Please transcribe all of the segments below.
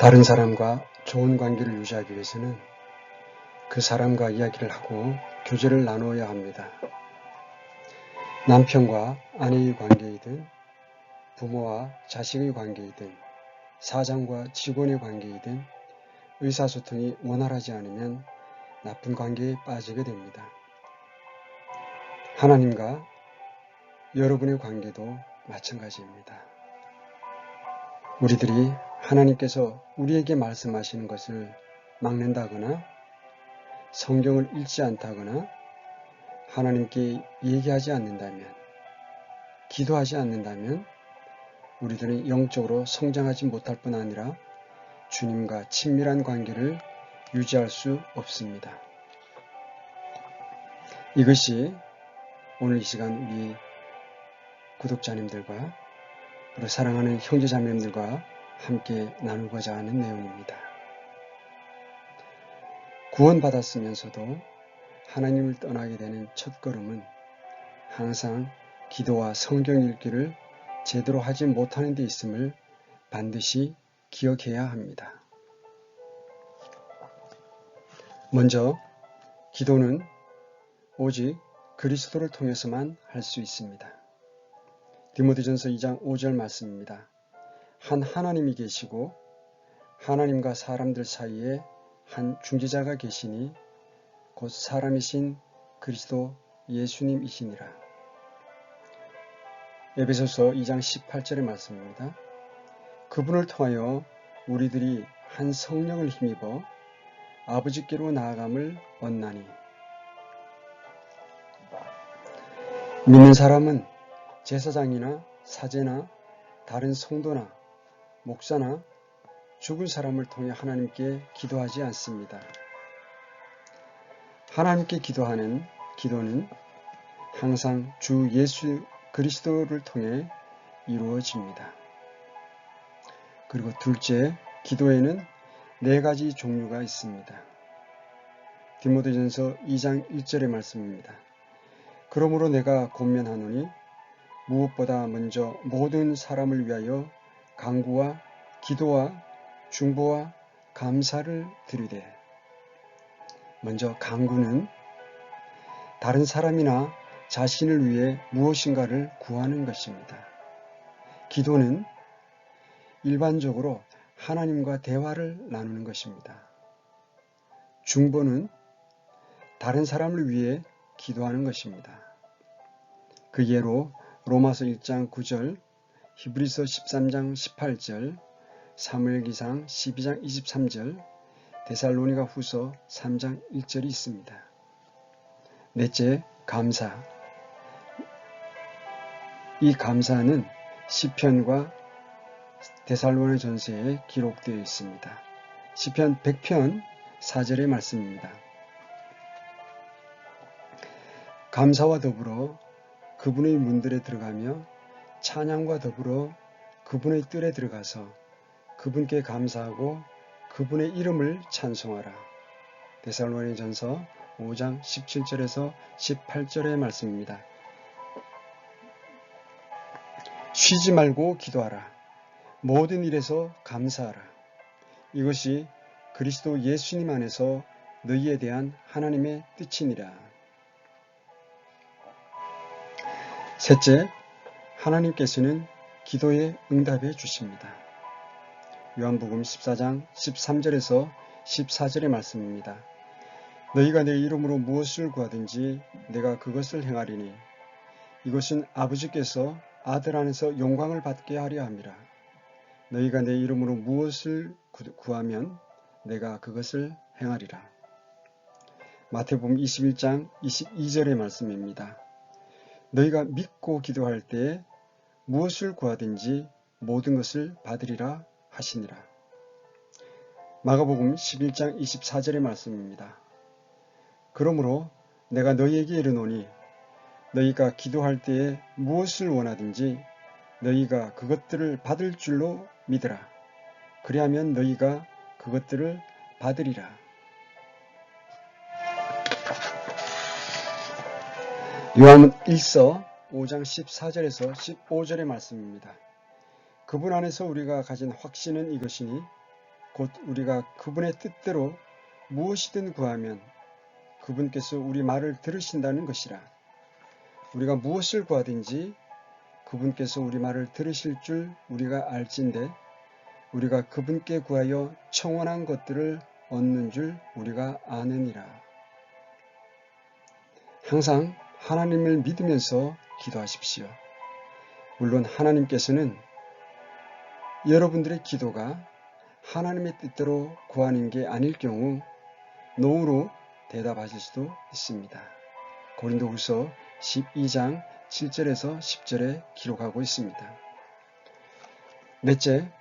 다른 사람과 좋은 관계를 유지하기 위해서는 그 사람과 이야기를 하고 교제를 나누어야 합니다. 남편과 아내의 관계이든 부모와 자식의 관계이든 사장과 직원의 관계이든 의사소통이 원활하지 않으면 나쁜 관계에 빠지게 됩니다. 하나님과 여러분의 관계도 마찬가지입니다. 우리들이 하나님께서 우리에게 말씀하시는 것을 막는다거나 성경을 읽지 않다거나 하나님께 얘기하지 않는다면 기도하지 않는다면 우리들은 영적으로 성장하지 못할 뿐 아니라 주님과 친밀한 관계를 유지할 수 없습니다. 이것이 오늘 이 시간 우리 구독자님들과 그리고 사랑하는 형제자매님들과 함께 나누고자 하는 내용입니다. 구원받았으면서도 하나님을 떠나게 되는 첫 걸음은 항상 기도와 성경 읽기를 제대로 하지 못하는 데 있음을 반드시 기억해야 합니다. 먼저 기도는 오직 그리스도를 통해서만 할 수 있습니다. 디모데전서 2장 5절 말씀입니다. 한 하나님이 계시고 하나님과 사람들 사이에 한 중재자가 계시니 곧 사람이신 그리스도 예수님이시니라. 에베소서 2장 18절의 말씀입니다. 그분을 통하여 우리들이 한 성령을 힘입어 아버지께로 나아감을 얻나니 믿는 사람은 제사장이나 사제나 다른 성도나 목사나 죽은 사람을 통해 하나님께 기도하지 않습니다. 하나님께 기도하는 기도는 항상 주 예수 그리스도를 통해 이루어집니다. 그리고 둘째, 기도에는 네 가지 종류가 있습니다. 디모데전서 2장 1절의 말씀입니다. 그러므로 내가 권면하노니 무엇보다 먼저 모든 사람을 위하여 강구와 기도와 중보와 감사를 드리되 먼저 강구는 다른 사람이나 자신을 위해 무엇인가를 구하는 것입니다. 기도는 일반적으로 하나님과 대화를 나누는 것입니다. 중보는 다른 사람을 위해 기도하는 것입니다. 그 예로 로마서 1장 9절, 히브리서 13장 18절, 사무엘기상 12장 23절, 데살로니가 후서 3장 1절이 있습니다. 넷째, 감사. 이 감사는 시편과 데살로니 전서에 기록되어 있습니다. 시편 100편 4절의 말씀입니다. 감사와 더불어 그분의 문들에 들어가며 찬양과 더불어 그분의 뜰에 들어가서 그분께 감사하고 그분의 이름을 찬송하라. 데살로니 전서 5장 17절에서 18절의 말씀입니다. 쉬지 말고 기도하라. 모든 일에서 감사하라. 이것이 그리스도 예수님 안에서 너희에 대한 하나님의 뜻이니라. 셋째, 하나님께서는 기도에 응답해 주십니다. 요한복음 14장 13절에서 14절의 말씀입니다. 너희가 내 이름으로 무엇을 구하든지 내가 그것을 행하리니 이것은 아버지께서 아들 안에서 영광을 받게 하려 함이라. 너희가 내 이름으로 무엇을 구하면 내가 그것을 행하리라. 마태복음 21장 22절의 말씀입니다. 너희가 믿고 기도할 때 무엇을 구하든지 모든 것을 받으리라 하시니라. 마가복음 11장 24절의 말씀입니다. 그러므로 내가 너희에게 이르노니 너희가 기도할 때에 무엇을 원하든지 너희가 그것들을 받을 줄로 믿으라. 그리하면 너희가 그것들을 받으리라. 요한 1서 5장 14절에서 15절의 말씀입니다. 그분 안에서 우리가 가진 확신은 이것이니 곧 우리가 그분의 뜻대로 무엇이든 구하면 그분께서 우리 말을 들으신다는 것이라. 우리가 무엇을 구하든지 그분께서 우리 말을 들으실 줄 우리가 알진데 우리가 그분께 구하여 청원한 것들을 얻는 줄 우리가 아느니라. 항상 하나님을 믿으면서 기도하십시오. 물론 하나님께서는 여러분들의 기도가 하나님의 뜻대로 구하는 게 아닐 경우 노후로 대답하실 수도 있습니다. 고린도후서 12장 7절에서 10절에 기록하고 있습니다. 넷째,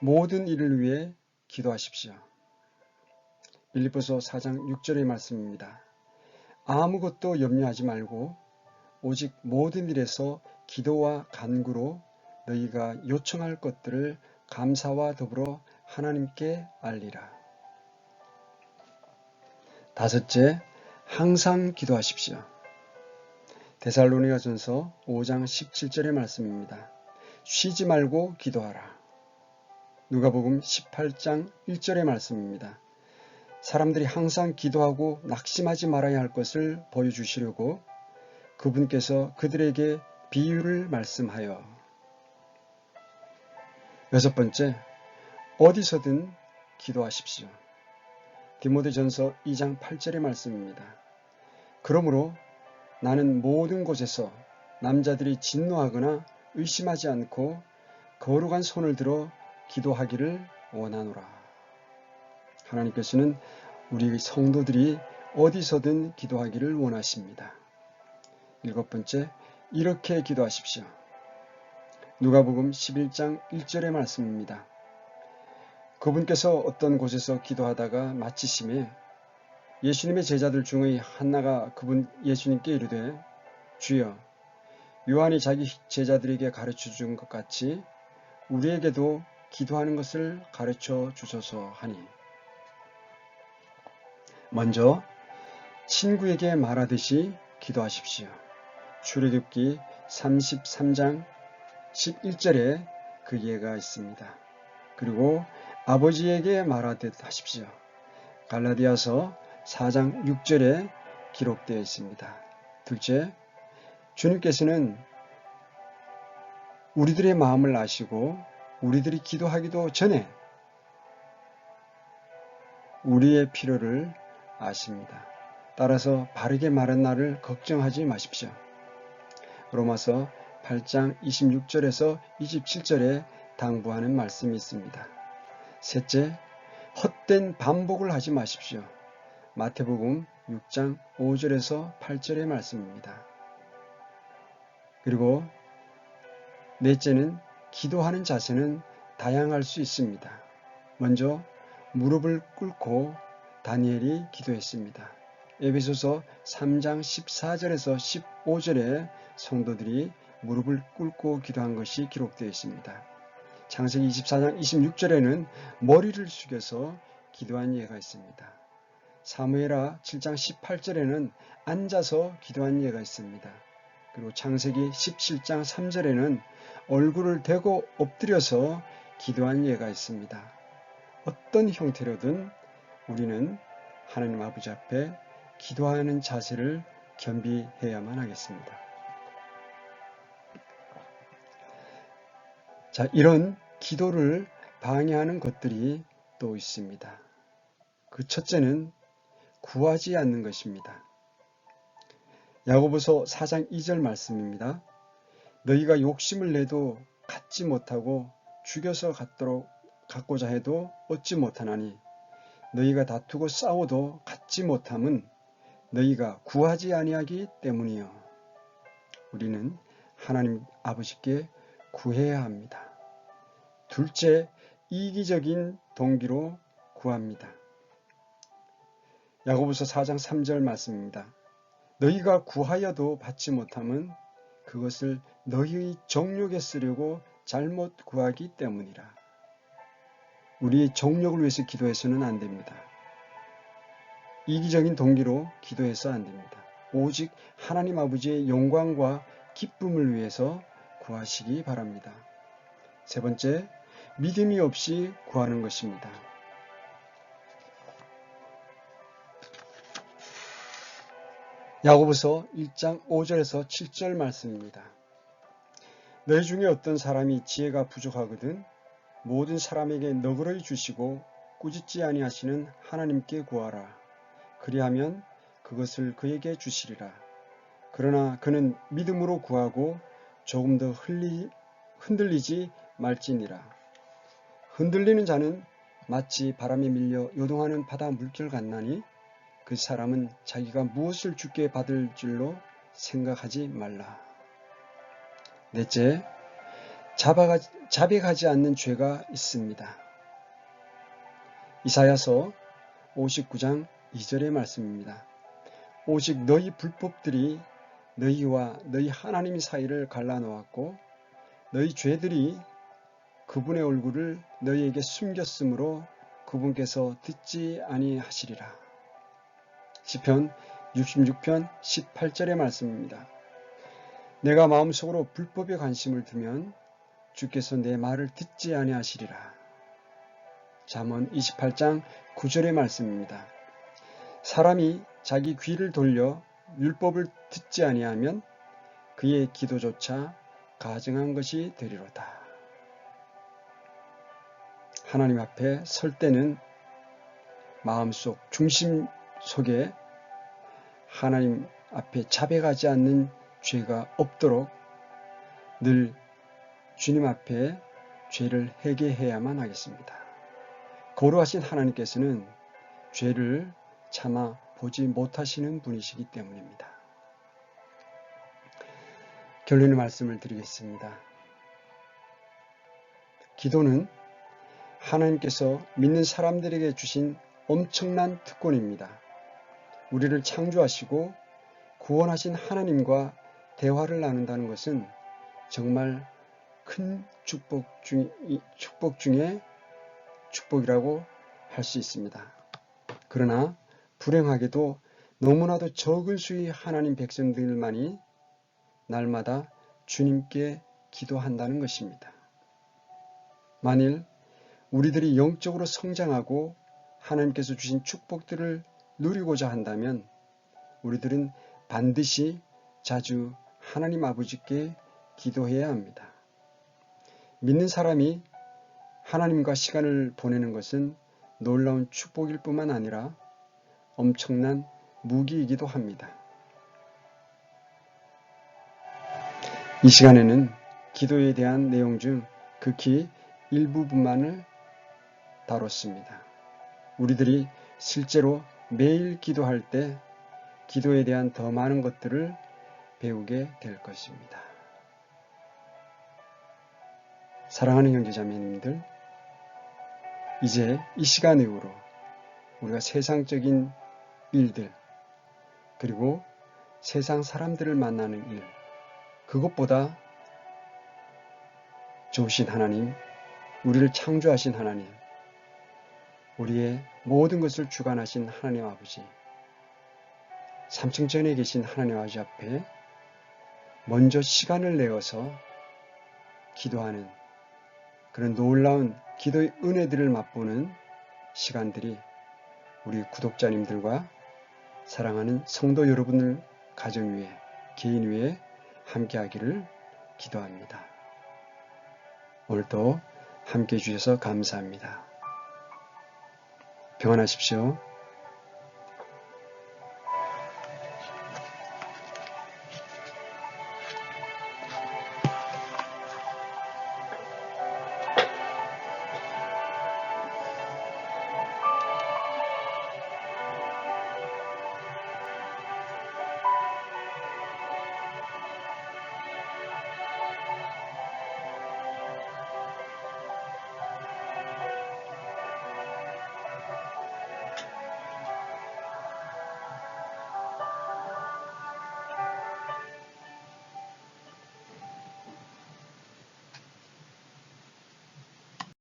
모든 일을 위해 기도하십시오. 빌립보서 4장 6절의 말씀입니다. 아무것도 염려하지 말고 오직 모든 일에서 기도와 간구로 너희가 요청할 것들을 감사와 더불어 하나님께 알리라. 다섯째, 항상 기도하십시오. 데살로니가 전서 5장 17절의 말씀입니다. 쉬지 말고 기도하라. 누가복음 18장 1절의 말씀입니다. 사람들이 항상 기도하고 낙심하지 말아야 할 것을 보여주시려고 그분께서 그들에게 비유를 말씀하여 여섯 번째, 어디서든 기도하십시오. 디모데전서 2장 8절의 말씀입니다. 그러므로 나는 모든 곳에서 남자들이 진노하거나 의심하지 않고 거룩한 손을 들어 기도하기를 원하노라. 하나님께서는 우리 성도들이 어디서든 기도하기를 원하십니다. 일곱 번째, 이렇게 기도하십시오. 누가복음 11장 1절의 말씀입니다. 그분께서 어떤 곳에서 기도하다가 마치심에 예수님의 제자들 중의 한나가 그분 예수님께 이르되 주여 요한이 자기 제자들에게 가르쳐 준 것 같이 우리에게도 기도하는 것을 가르쳐 주소서 하니 먼저 친구에게 말하듯이 기도하십시오. 출애굽기 33장 11절에 그 예가 있습니다. 그리고 아버지에게 말하듯 하십시오. 갈라디아서 4장 6절에 기록되어 있습니다. 둘째, 주님께서는 우리들의 마음을 아시고 우리들이 기도하기도 전에 우리의 필요를 아십니다. 따라서 바르게 말한 나를 걱정하지 마십시오. 로마서 8장 26절에서 27절에 당부하는 말씀이 있습니다. 셋째, 헛된 반복을 하지 마십시오. 마태복음 6장 5절에서 8절의 말씀입니다. 그리고 넷째는 기도하는 자세는 다양할 수 있습니다. 먼저 무릎을 꿇고 다니엘이 기도했습니다. 에베소서 3장 14절에서 15절에 성도들이 무릎을 꿇고 기도한 것이 기록되어 있습니다. 창세기 24장 26절에는 머리를 숙여서 기도한 예가 있습니다. 사무엘하 7장 18절에는 앉아서 기도한 예가 있습니다. 그리고 창세기 17장 3절에는 얼굴을 대고 엎드려서 기도한 예가 있습니다. 어떤 형태로든 우리는 하나님 아버지 앞에 기도하는 자세를 겸비해야만 하겠습니다. 자, 이런 기도를 방해하는 것들이 또 있습니다. 그 첫째는 구하지 않는 것입니다. 야고보서 4장 2절 말씀입니다. 너희가 욕심을 내도 갖지 못하고 죽여서 갖도록 갖고자 해도 얻지 못하나니 너희가 다투고 싸워도 갖지 못함은 너희가 구하지 아니하기 때문이요. 우리는 하나님 아버지께 구해야 합니다. 둘째, 이기적인 동기로 구합니다. 야고보서 4장 3절 말씀입니다. 너희가 구하여도 받지 못함은 그것을 너희의 정욕에 쓰려고 잘못 구하기 때문이라. 우리의 정욕을 위해서 기도해서는 안 됩니다. 이기적인 동기로 기도해서 안 됩니다. 오직 하나님 아버지의 영광과 기쁨을 위해서 구하시기 바랍니다. 세 번째, 믿음이 없이 구하는 것입니다. 야고보서 1장 5절에서 7절 말씀입니다. 너희 중에 어떤 사람이 지혜가 부족하거든 모든 사람에게 너그러이 주시고 꾸짖지 아니하시는 하나님께 구하라. 그리하면 그것을 그에게 주시리라. 그러나 그는 믿음으로 구하고 조금 더 흘리, 흔들리지 말지니라. 흔들리는 자는 마치 바람에 밀려 요동하는 바다 물결 같나니 그 사람은 자기가 무엇을 주께 받을 줄로 생각하지 말라. 넷째, 자박하, 자백하지 않는 죄가 있습니다. 이사야서 59장 2절의 말씀입니다. 오직 너희 불법들이 너희와 너희 하나님 사이를 갈라놓았고 너희 죄들이 그분의 얼굴을 너희에게 숨겼으므로 그분께서 듣지 아니하시리라. 시편 66편 18절의 말씀입니다. 내가 마음속으로 불법에 관심을 두면 주께서 내 말을 듣지 아니하시리라. 잠언 28장 9절의 말씀입니다. 사람이 자기 귀를 돌려 율법을 듣지 아니하면 그의 기도조차 가증한 것이 되리로다. 하나님 앞에 설 때는 마음속 중심 속에 하나님 앞에 자백하지 않는 죄가 없도록 늘 주님 앞에 죄를 회개해야만 하겠습니다. 거룩하신 하나님께서는 죄를 참아 보지 못하시는 분이시기 때문입니다. 결론의 말씀을 드리겠습니다. 기도는 하나님께서 믿는 사람들에게 주신 엄청난 특권입니다. 우리를 창조하시고 구원하신 하나님과 대화를 나눈다는 것은 정말 큰 축복 중, 축복 중에 축복이라고 할 수 있습니다. 그러나 불행하게도 너무나도 적은 수의 하나님 백성들만이 날마다 주님께 기도한다는 것입니다. 만일 우리들이 영적으로 성장하고 하나님께서 주신 축복들을 누리고자 한다면 우리들은 반드시 자주 하나님 아버지께 기도해야 합니다. 믿는 사람이 하나님과 시간을 보내는 것은 놀라운 축복일 뿐만 아니라 엄청난 무기이기도 합니다. 이 시간에는 기도에 대한 내용 중 극히 일부분만을 다뤘습니다. 우리들이 실제로 매일 기도할 때 기도에 대한 더 많은 것들을 배우게 될 것입니다. 사랑하는 형제자매님들, 이제 이 시간 이후로 우리가 세상적인 일들, 그리고 세상 사람들을 만나는 일, 그것보다 좋으신 하나님, 우리를 창조하신 하나님, 우리의 모든 것을 주관하신 하나님 아버지, 삼층전에 계신 하나님 아버지 앞에 먼저 시간을 내어서 기도하는 그런 놀라운 기도의 은혜들을 맛보는 시간들이 우리 구독자님들과 사랑하는 성도 여러분을 가정 위에, 개인 위에 함께 하기를 기도합니다. 오늘도 함께 해주셔서 감사합니다. 평안하십시오.